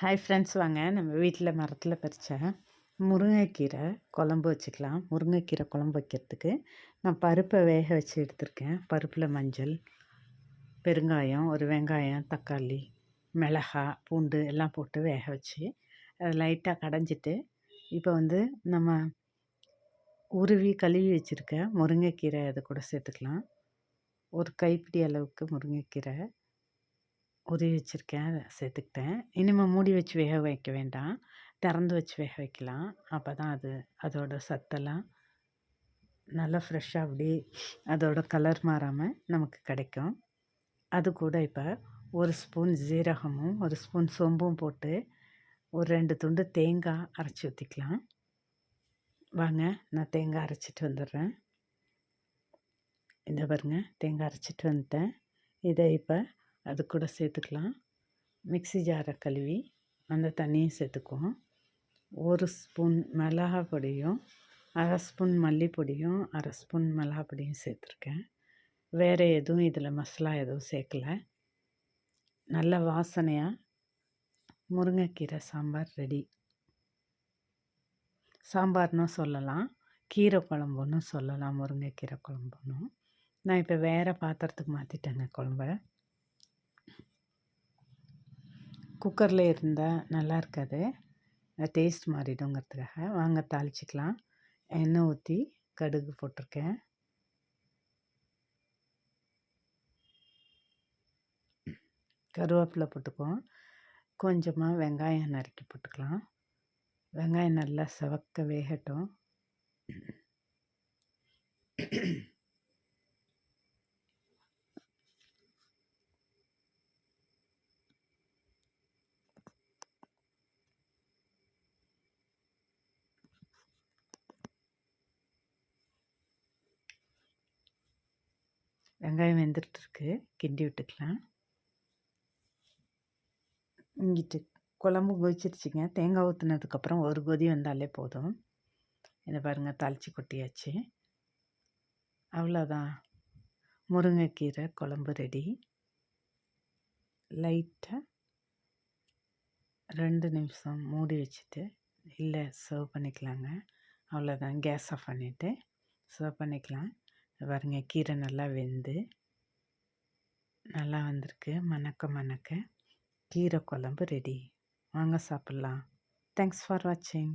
Hi friends வாங்க. நம்ம வீட்டில் மரத்தில் பறித்த முருங்கைக்கீரை குழம்பு வச்சுக்கலாம். முருங்கைக்கீரை குழம்பு வைக்கிறதுக்கு நான் பருப்பை வேக வச்சு எடுத்திருக்கேன். பருப்பில் மஞ்சள் பெருங்காயம் ஒரு வெங்காயம் தக்காளி மிளகா பூண்டு எல்லாம் போட்டு வேக வச்சு அதை லைட்டாக கடைஞ்சிட்டு இப்போ வந்து நம்ம உருவி கழுவி வச்சுருக்க முருங்கைக்கீரை அதை கூட சேர்த்துக்கலாம். ஒரு கைப்பிடி அளவுக்கு முருங்கைக்கீரை உதவி வச்சுருக்கேன் அதை சேர்த்துக்கிட்டேன். இனிமேல் மூடி வச்சு வேக வைக்க வேண்டாம். திறந்து வச்சு வேக வைக்கலாம். அப்போ தான் அது அதோட சத்தெல்லாம் நல்லா ஃப்ரெஷ்ஷாக அப்படி அதோட கலர் மாறாமல் நமக்கு கிடைக்கும். அது கூட இப்போ ஒரு ஸ்பூன் ஜீரகமும் ஒரு ஸ்பூன் சோம்பும் போட்டு ஒரு ரெண்டு துண்டு தேங்காய் அரைச்சி ஊற்றிக்கலாம் வாங்க நான் தேங்காய் அரைச்சிட்டு வந்துடுறேன். இந்த பாருங்க தேங்காய் அரைச்சிட்டு வந்துட்டேன். இதை இப்போ அது கூட சேர்த்துக்கலாம். மிக்சி ஜாரை கழுவி அந்த தண்ணியும் சேர்த்துக்குவோம். ஒரு ஸ்பூன் மிளகா பொடியும் அரை ஸ்பூன் மல்லிப்பொடியும் அரை ஸ்பூன் மிளகா பொடியும் சேர்த்துருக்கேன். வேறு எதுவும் இதில் மசாலா எதுவும் சேர்க்கல. நல்ல வாசனையாக முருங்கைக்கீரை சாம்பார் ரெடி. சாம்பார்னு சொல்லலாம். கீரை குழம்புன்னு சொல்லலாம். முருங்கைக்கீரை குழம்புன்னு. நான் இப்போ வேறு பாத்திரத்துக்கு மாற்றிட்டேங்க குழம்ப. குக்கரில் இருந்தால் நல்லா இருக்காது. டேஸ்ட் மாறிடுங்கிறதுக்காக. வாங்க தாளிச்சிக்கலாம். எண்ணெய் ஊற்றி கடுகு போட்டிருக்கேன். கருவேப்பிலை போட்டுக்குவோம். கொஞ்சமாக வெங்காயம் நறுக்கி போட்டுக்கலாம். வெங்காயம் நல்லா செவக்க வேகட்டும். வெங்காயம் வெந்துட்டுருக்கு. கிண்டி விட்டுக்கலாம். இங்கிட்டு குழம்பு கொதிச்சிருச்சுங்க தேங்காய் ஊற்றுனதுக்கப்புறம் ஒரு கொதி வந்தாலே போதும். இதை பாருங்கள் தாளித்து கொட்டியாச்சு. அவ்வளோதான். முருங்கைக்கீரை குழம்பு ரெடி. லைட்டாக ரெண்டு நிமிஷம் மூடி வச்சுட்டு இல்லை சர்வ் பண்ணிக்கலாங்க. அவ்வளோதான். கேஸ் ஆஃப் பண்ணிவிட்டு சர்வ் பண்ணிக்கலாம். பாருங்க கீரை நல்லா வெந்து நல்லா வந்திருக்கு. மணக்க மணக்க கீரை குழம்பு ரெடி வாங்க சாப்பிட்லாம். தேங்க்ஸ் ஃபார் வாட்சிங்